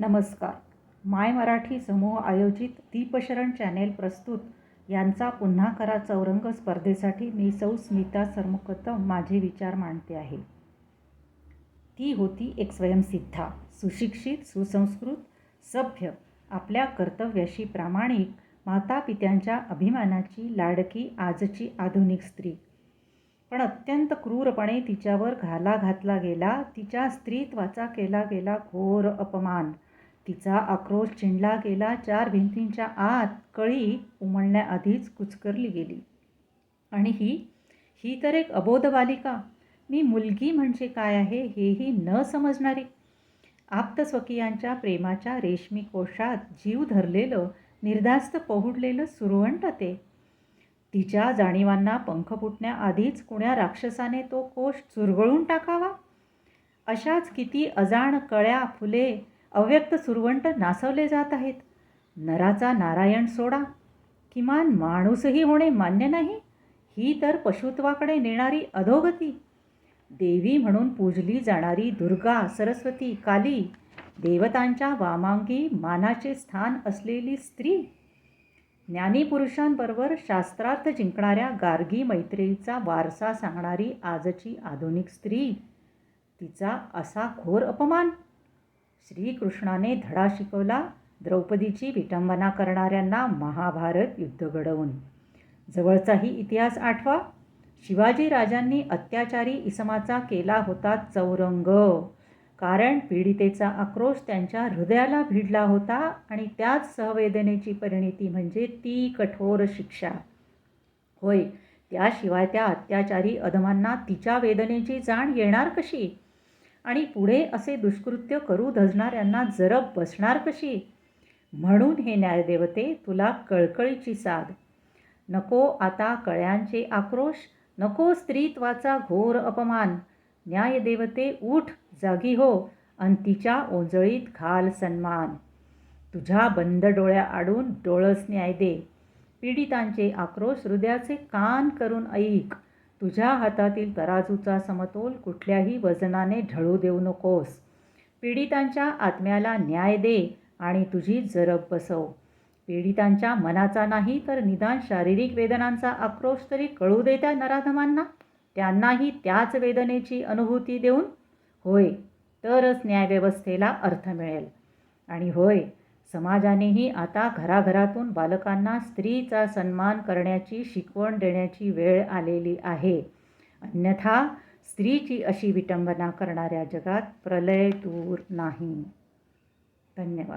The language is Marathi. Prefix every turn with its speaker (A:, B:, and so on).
A: नमस्कार. माय मराठी समूह आयोजित दीपशरण चॅनेल प्रस्तुत यांचा पुन्हा करा चौरंग स्पर्धेसाठी मी सौ स्मिता सरमुखतम माझे विचार मांडते आहे. ती होती एक स्वयंसिद्धा सुशिक्षित सुसंस्कृत सभ्य आपल्या कर्तव्याशी प्रामाणिक मातापित्यांच्या अभिमानाची लाडकी आजची आधुनिक स्त्री. पण अत्यंत क्रूरपणे तिच्यावर घाला घातला गेला तिच्या स्त्रीत्वाचा केला गेला घोर अपमान. तिचा आक्रोश चिंडला गेला. चार भिंतींच्या आत कळी उमलण्याआधीच कुचकरली गेली. आणि ही ही तर एक अबोध बालिका. मी मुलगी म्हणजे काय आहे हेही न समजणारी. आप्तस्वकीयांच्या प्रेमाच्या रेशमी कोशात जीव धरलेलं निर्धास्त पहुडलेलं सुरवंट ते. तिच्या जाणीवांना पंख फुटण्याआधीच कुण्या राक्षसाने तो कोश चुरगळून टाकावा? अशाच किती अजाण कळ्या फुले अव्यक्त सुरवंट नासवले जात आहेत. नराचा नारायण सोडा. किमान माणूसही होणे मान्य नाही ही तर पशुत्वाकडे नेणारी अधोगती. देवी म्हणून पूजली जाणारी दुर्गा सरस्वती काली देवतांच्या वामांगी मानाचे स्थान असलेली स्त्री. ज्ञानीपुरुषांबरोबर शास्त्रार्थ जिंकणाऱ्या गार्गी मैत्रीचा वारसा सांगणारी आजची आधुनिक स्त्री. तिचा असा घोर अपमान श्रीकृष्णाने धडा शिकवला द्रौपदीची विटंबना करणाऱ्यांना महाभारत युद्ध घडवून. जवळचाही इतिहास आठवा. शिवाजी राजांनी अत्याचारी इसमाचा केला होता चौरंग. कारण पीडितेचा आक्रोश त्यांच्या हृदयाला भिडला होता आणि त्याच सहवेदनेची परिणिती म्हणजे ती कठोर शिक्षा. होय त्याशिवाय त्या अत्याचारी अधमांना तिच्या वेदनेची जाण येणार कशी? आणि पुढे असे दुष्कृत्य करू धजणाऱ्यांना जरब बसणार कशी? म्हणून हे न्यायदेवते तुला कळकळीची साध. नको आता कळ्यांचे आक्रोश नको स्त्रीत्वाचा घोर अपमान. न्यायदेवते उठ जागी हो अन तिच्या ओंजळीत घाल सन्मान. तुझ्या बंद डोळ्या आडून डोळस न्याय दे. पीडितांचे आक्रोश हृदयाचे कान करून ऐक. तुझ्या हातातील तराजूचा समतोल कुठल्याही वजनाने ढळू देऊ नकोस. पीडितांच्या आत्म्याला न्याय दे आणि तुझी जरब बसव. पीडितांच्या मनाचा नाही तर निदान शारीरिक वेदनांचा आक्रोश तरी कळू दे त्या नराधमांना. त्यांनाही त्याच वेदनेची अनुभूती देऊन होय तरच न्यायव्यवस्थेला अर्थ मिळेल. आणि होय समाजानेही आता घराघरातून बालकांना स्त्रीचा सन्मान करण्याची शिकवण देण्याची वेळ आलेली आहे. अन्यथा स्त्रीची अशी विटंबना करणाऱ्या जगात प्रलय दूर नाही. धन्यवाद.